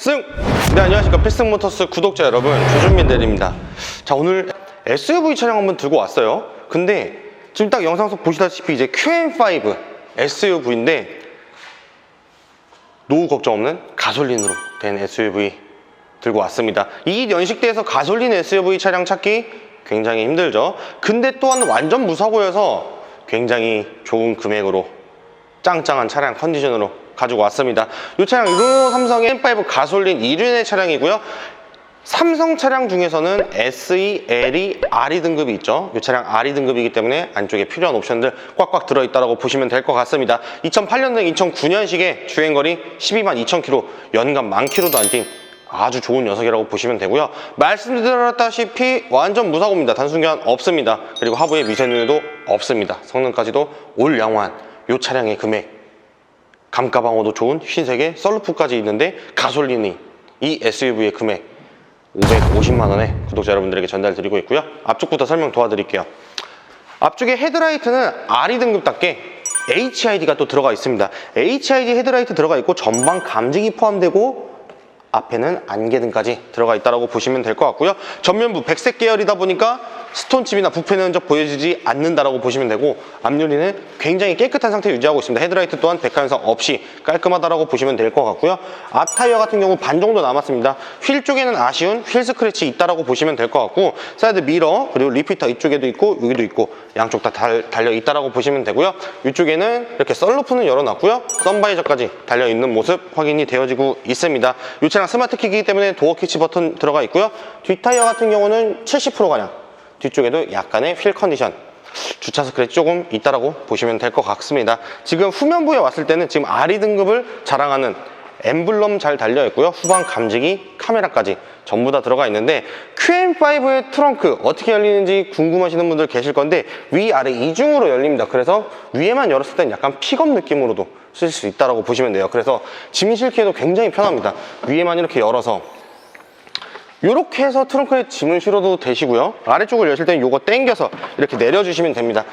필승! 네 안녕하십니까. 필승모터스 구독자 여러분 조준민 대리입니다. 자 오늘 SUV 차량 한번 들고 왔어요. 근데 지금 딱 영상 속 보시다시피 이제 QM5 SUV인데 노후 걱정 없는 가솔린으로 된 SUV 들고 왔습니다. 이 연식대에서 가솔린 SUV 차량 찾기 굉장히 힘들죠. 근데 또한 완전 무사고여서 굉장히 좋은 금액으로 짱짱한 차량 컨디션으로 가지고 왔습니다. 이 차량 르노 삼성의 M5 가솔린 1륜의 차량이고요. 삼성 차량 중에서는 SE, LE, RE 등급이 있죠. 이 차량 RE 등급이기 때문에 안쪽에 필요한 옵션들 꽉꽉 들어있다고 보시면 될 것 같습니다. 2008년생 2009년식의 주행거리 12만 2천 킬로, 연간 만 킬로도 안뛴 아주 좋은 녀석이라고 보시면 되고요. 말씀드렸다시피 완전 무사고입니다. 단순견 없습니다. 그리고 하부에 미세누유도 없습니다. 성능까지도 올 양호한 이 차량의 금액 감가방어도 좋은 흰색의 썰루프까지 있는데 가솔린이 이 SUV의 금액 550만 원에 구독자 여러분들에게 전달드리고 있고요. 앞쪽부터 설명 도와드릴게요. 앞쪽에 헤드라이트는 RE 등급답게 HID가 또 들어가 있습니다. HID 헤드라이트 들어가 있고 전방 감지기 포함되고 앞에는 안개등까지 들어가 있다고 보시면 될 것 같고요. 전면부 백색 계열이다 보니까 스톤칩이나 부패는 흔적 보여지지 않는다라고 보시면 되고 앞유리는 굉장히 깨끗한 상태 유지하고 있습니다. 헤드라이트 또한 백화 현상 없이 깔끔하다라고 보시면 될 것 같고요. 앞 타이어 같은 경우 반 정도 남았습니다. 휠 쪽에는 아쉬운 휠 스크래치 있다라고 보시면 될 것 같고 사이드 미러 그리고 리피터 이쪽에도 있고 여기도 있고 양쪽 다 달, 달려 있다라고 보시면 되고요. 이쪽에는 이렇게 썬루프는 열어놨고요. 썬바이저까지 달려 있는 모습 확인이 되어지고 있습니다. 이 차량 스마트 키이기 때문에 도어 키치 버튼 들어가 있고요. 뒷 타이어 같은 경우는 70% 가량 뒤쪽에도 약간의 휠 컨디션 주차 스크래치 조금 있다라고 보시면 될 것 같습니다. 지금 후면부에 왔을 때는 지금 RE 등급을 자랑하는 엠블럼 잘 달려 있고요. 후방 감지기, 카메라까지 전부 다 들어가 있는데 QM5의 트렁크 어떻게 열리는지 궁금하시는 분들 계실 건데 위아래 이중으로 열립니다. 그래서 위에만 열었을 땐 약간 픽업 느낌으로도 쓸 수 있다라고 보시면 돼요. 그래서 짐 실기에도 굉장히 편합니다. 위에만 이렇게 열어서 이렇게 해서 트렁크에 짐을 실어도 되시고요. 아래쪽을 여실 때는 요거 당겨서 이렇게 내려주시면 됩니다.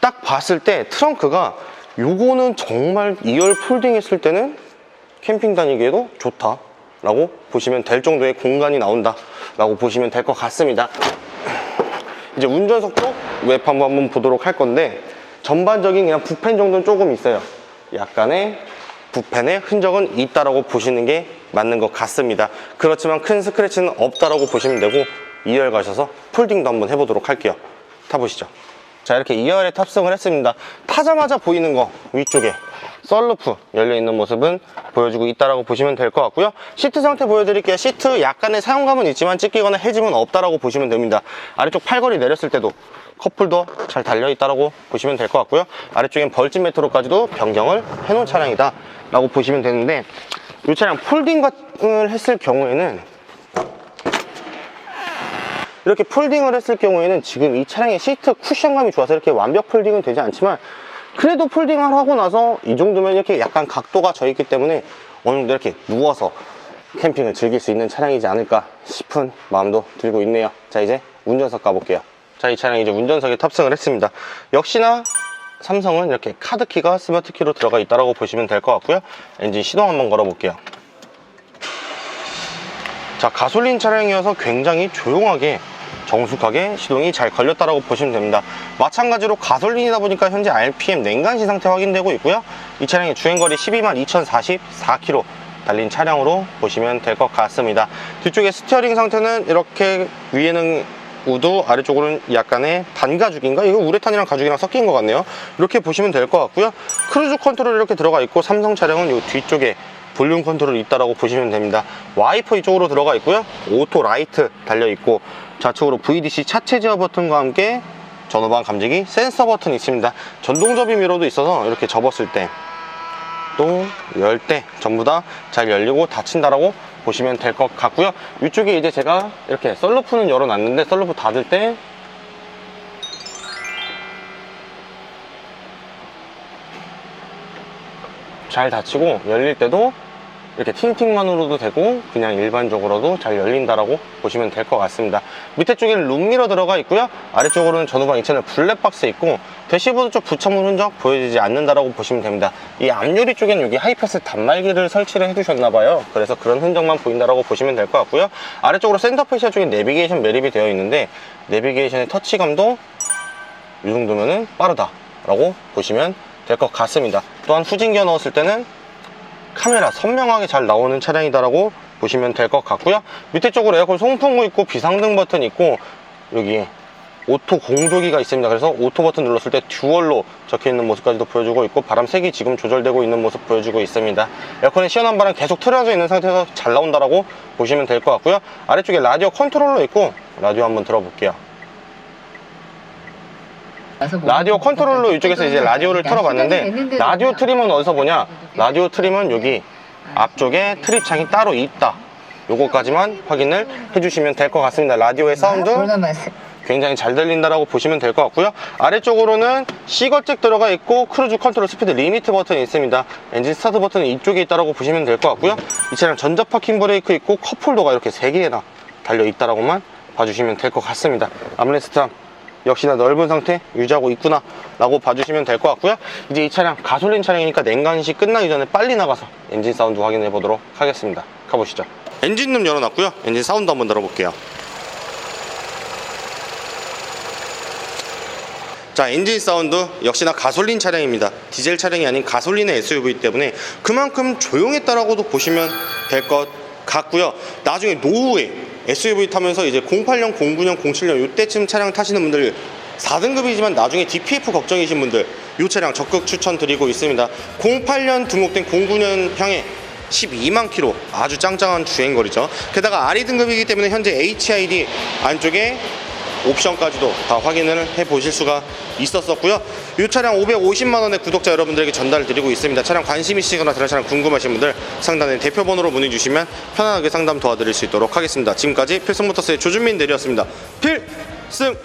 딱 봤을 때 트렁크가 요거는 정말 2열 폴딩 했을 때는 캠핑 다니기에도 좋다 라고 보시면 될 정도의 공간이 나온다 라고 보시면 될 것 같습니다. 이제 운전석 쪽웹 한번 보도록 할 건데 전반적인 그냥 부펜 정도는 조금 있어요. 약간의 부펜의 흔적은 있다라고 보시는 게 맞는 것 같습니다. 그렇지만 큰 스크래치는 없다라고 보시면 되고 2열 가셔서 폴딩도 한번 해보도록 할게요. 타보시죠. 자 이렇게 2열에 탑승을 했습니다. 타자마자 보이는 거 위쪽에 썰루프 열려있는 모습은 보여주고 있다라고 보시면 될 것 같고요. 시트 상태 보여드릴게요. 시트 약간의 사용감은 있지만 찢기거나 해짐은 없다라고 보시면 됩니다. 아래쪽 팔걸이 내렸을 때도 커플도 잘 달려있다라고 보시면 될 것 같고요. 아래쪽엔 벌집 메트로까지도 변경을 해놓은 차량이다 라고 보시면 되는데 이 차량 폴딩을 했을 경우에는 이렇게 폴딩을 했을 경우에는 지금 이 차량의 시트 쿠션감이 좋아서 이렇게 완벽 폴딩은 되지 않지만 그래도 폴딩을 하고 나서 이 정도면 이렇게 약간 각도가 져 있기 때문에 어느 정도 이렇게 누워서 캠핑을 즐길 수 있는 차량이지 않을까 싶은 마음도 들고 있네요. 자 이제 운전석 가볼게요. 자 이 차량 이제 운전석에 탑승을 했습니다. 역시나 삼성은 이렇게 카드키가 스마트키로 들어가 있다고 보시면 될 것 같고요. 엔진 시동 한번 걸어 볼게요. 자 가솔린 차량이어서 굉장히 조용하게 정숙하게 시동이 잘 걸렸다고 보시면 됩니다. 마찬가지로 가솔린이다 보니까 현재 RPM 냉간시 상태 확인되고 있고요. 이 차량의 주행거리 12만 2044km 달린 차량으로 보시면 될 것 같습니다. 뒤쪽에 스티어링 상태는 이렇게 위에는 우드 아래쪽으로는 약간의 반가죽인가? 이거 우레탄이랑 가죽이랑 섞인 것 같네요. 이렇게 보시면 될 것 같고요. 크루즈 컨트롤 이렇게 들어가 있고 삼성 차량은 이 뒤쪽에 볼륨 컨트롤 있다라고 보시면 됩니다. 와이퍼 이쪽으로 들어가 있고요. 오토 라이트 달려 있고 좌측으로 VDC 차체 제어 버튼과 함께 전후방 감지기 센서 버튼이 있습니다. 전동 접이 미러도 있어서 이렇게 접었을 때 또 열 때 전부 다 잘 열리고 닫힌다라고 보시면 될 것 같고요. 위쪽에 이제 제가 이렇게 썰루프는 열어놨는데 썰루프 닫을 때 잘 닫히고 열릴 때도 이렇게 틴팅만으로도 되고 그냥 일반적으로도 잘 열린다라고 보시면 될 것 같습니다. 밑에 쪽에는 룸미러 들어가 있고요. 아래쪽으로는 전후방 이 채널 블랙박스 있고 대시보드 쪽 부착물 흔적 보여지지 않는다라고 보시면 됩니다. 이 앞유리 쪽에는 여기 하이패스 단말기를 설치를 해주셨나봐요. 그래서 그런 흔적만 보인다라고 보시면 될 것 같고요. 아래쪽으로 센터페시아 쪽에 내비게이션 매립이 되어 있는데 내비게이션의 터치감도 이 정도면은 빠르다 라고 보시면 될 것 같습니다. 또한 후진기어 넣었을 때는 카메라 선명하게 잘 나오는 차량이다라고 보시면 될 것 같고요. 밑에 쪽으로 에어컨 송풍구 있고 비상등 버튼 있고 여기 오토 공조기가 있습니다. 그래서 오토 버튼 눌렀을 때 듀얼로 적혀 있는 모습까지도 보여주고 있고 바람 색이 지금 조절되고 있는 모습 보여주고 있습니다. 에어컨의 시원한 바람 계속 틀어져 있는 상태에서 잘 나온다라고 보시면 될 것 같고요. 아래쪽에 라디오 컨트롤러 있고 라디오 한번 들어볼게요. 라디오 컨트롤러 이쪽에서 이제 라디오를 틀어봤는데 라디오 트림은 어디서 보냐? 라디오 트림은 여기 앞쪽에 트립 창이 따로 있다. 요거까지만 확인을 해주시면 될 것 같습니다. 라디오의 사운드 굉장히 잘 들린다라고 보시면 될 것 같고요. 아래쪽으로는 C거잭 들어가 있고 크루즈 컨트롤 스피드 리미트 버튼이 있습니다. 엔진 스타트 버튼은 이쪽에 있다라고 보시면 될 것 같고요. 이 차량 전자 파킹 브레이크 있고 컵홀더가 이렇게 3개나 달려 있다라고만 봐주시면 될 것 같습니다. 암레스트함 역시나 넓은 상태 유지하고 있구나 라고 봐주시면 될 것 같고요. 이제 이 차량 가솔린 차량이니까 냉간시 끝나기 전에 빨리 나가서 엔진 사운드 확인해 보도록 하겠습니다. 가보시죠. 엔진룸 열어놨고요. 엔진 사운드 한번 들어볼게요. 자 엔진 사운드 역시나 가솔린 차량입니다. 디젤 차량이 아닌 가솔린의 SUV 때문에 그만큼 조용했다라고도 보시면 될것 같고요. 나중에 노후에 SUV 타면서 이제 08년, 09년, 07년 이때쯤 차량 타시는 분들 4등급이지만 나중에 DPF 걱정이신 분들 이 차량 적극 추천드리고 있습니다. 08년 등록된 09년 향에 12만 킬로 아주 짱짱한 주행거리죠. 게다가 RE 등급이기 때문에 현재 HID 안쪽에 옵션까지도 다 확인을 해 보실 수가 있었었고요. 이 차량 550만 원의 구독자 여러분들에게 전달 드리고 있습니다. 차량 관심 있으시거나 다른 차량 궁금하신 분들 상단에 대표 번호로 문의 주시면 편안하게 상담 도와드릴 수 있도록 하겠습니다. 지금까지 필승모터스의 조준민 대리였습니다. 필승